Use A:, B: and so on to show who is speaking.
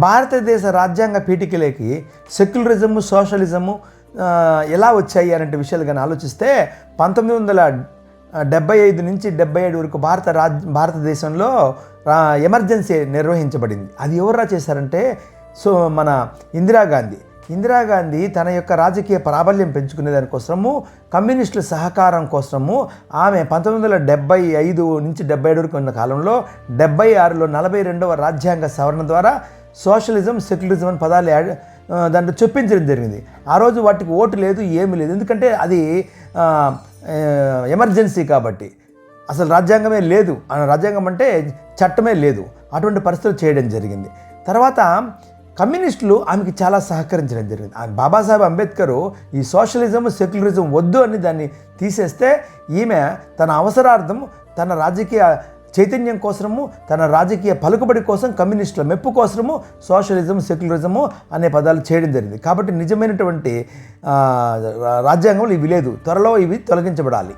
A: భారతదేశ రాజ్యాంగ పీఠికలేకి secularism socialism ఎలా వచ్చాయి అనే విషయాలు కానీ ఆలోచిస్తే పంతొమ్మిది వందల డెబ్బై ఐదు నుంచి డెబ్బై ఏడు వరకు భారత రాజ్ భారతదేశంలో ఎమర్జెన్సీ నిర్వహించబడింది. అది ఎవర్రా చేశారంటే సో మన ఇందిరాగాంధీ ఇందిరాగాంధీ తన యొక్క రాజకీయ ప్రాబల్యం పెంచుకునే దానికోసము కమ్యూనిస్టుల సహకారం కోసము ఆమె పంతొమ్మిది వందల డెబ్బై ఐదు నుంచి డెబ్బై ఏడు వరకు ఉన్న కాలంలో డెబ్బై ఆరులో నలభై రెండవ రాజ్యాంగ సవరణ ద్వారా సోషలిజం సెక్యులరిజం అని పదాలు యాడ్ దాంట్లో చొప్పించడం జరిగింది. ఆ రోజు వాటికి ఓటు లేదు ఏమీ లేదు. ఎందుకంటే అది ఎమర్జెన్సీ కాబట్టి. అసలు రాజ్యాంగమే లేదు. ఆ రాజ్యాంగం అంటే చట్టమే లేదు. అటువంటి పరిస్థితులు చేయడం జరిగింది. తర్వాత కమ్యూనిస్టులు ఆమెకి చాలా సహకరించడం జరిగింది. బాబాసాహెబ్ అంబేద్కర్ ఈ సోషలిజం సెక్యులరిజం వద్దు అని దాన్ని తీసేస్తే ఈమె తన అవసరార్థం తన రాజకీయ చైతన్యం కోసము తన రాజకీయ పలుకుబడి కోసం కమ్యూనిస్టుల మెప్పు కోసము సోషలిజం సెక్యులరిజము అనే పదాలు చేయడం జరిగింది. కాబట్టి నిజమైనటువంటి రాజ్యాంగంలో ఇవి లేదు. త్వరలో ఇవి తొలగించబడాలి.